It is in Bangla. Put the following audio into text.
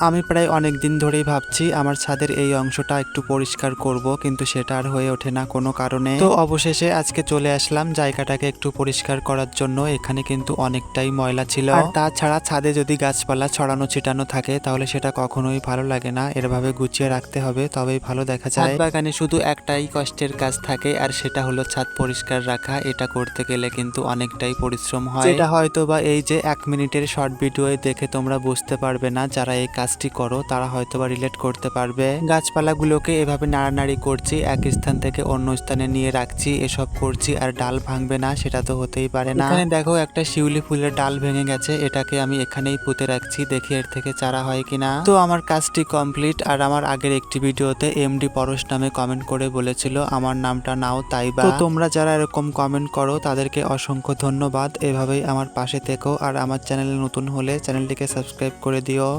আমি প্রায় অনেক দিন ধরেই ভাবছি আমার ছাদের এই অংশটা একটু পরিষ্কার করব কিন্তু সেটা আর হয়ে ওঠে না কোনো কারণে। তো অবশেষে আজকে চলে আসলাম জায়গাটাকে একটু পরিষ্কার করার জন্য এখানে কিন্তু অনেকটাই ময়লা ছিল। আর তাছাড়া ছাদে যদি গাছপালা ছড়ানো ছিটানো থাকে তাহলে সেটা কখনোই ভালো লাগে না। এরভাবে গুছিয়ে রাখতে হবে তবেই ভালো দেখা যায়। বাগানে শুধু একটাই কষ্টের কাজ থাকে আর সেটা হলো ছাদ পরিষ্কার রাখা। এটা করতে গেলে কিন্তু অনেকটাই পরিশ্রম হয়। এটা হয়তো বা এই যে এক মিনিটের শর্ট ভিডিও দেখে তোমরা বুঝতে পারবে না যারা এই কাজটি করো, তারা হয়তো বা রিলেট করতে পারবে। গাছপালাগুলোকে এভাবে নাড়ানাড়ি করছি এক স্থান থেকে অন্য স্থানে নিয়ে রাখছি, এসব করছি, আর ডাল ভাঙবে না, সেটা তো হতেই পারে না। এখানে দেখো একটা শিউলি ফুলের ডাল ভেঙে গেছে, এটাকে আমি এখানেই পুঁতে রাখছি, দেখি এর থেকে চারা হয় কিনা। তো আমার কাজটি কমপ্লিট আর আমার আগের একটি ভিডিওতে এমডি পরশ নামে কমেন্ট করে বলেছিল, আমার নামটা নাও তাই বা তোমরা যারা এরকম কমেন্ট করো, তাদেরকে অসংখ্য ধন্যবাদ। এভাবেই আমার পাশে থেকো, আর আমার চ্যানেলে নতুন হলে চ্যানেলটিকে সাবস্ক্রাইব করে দিও।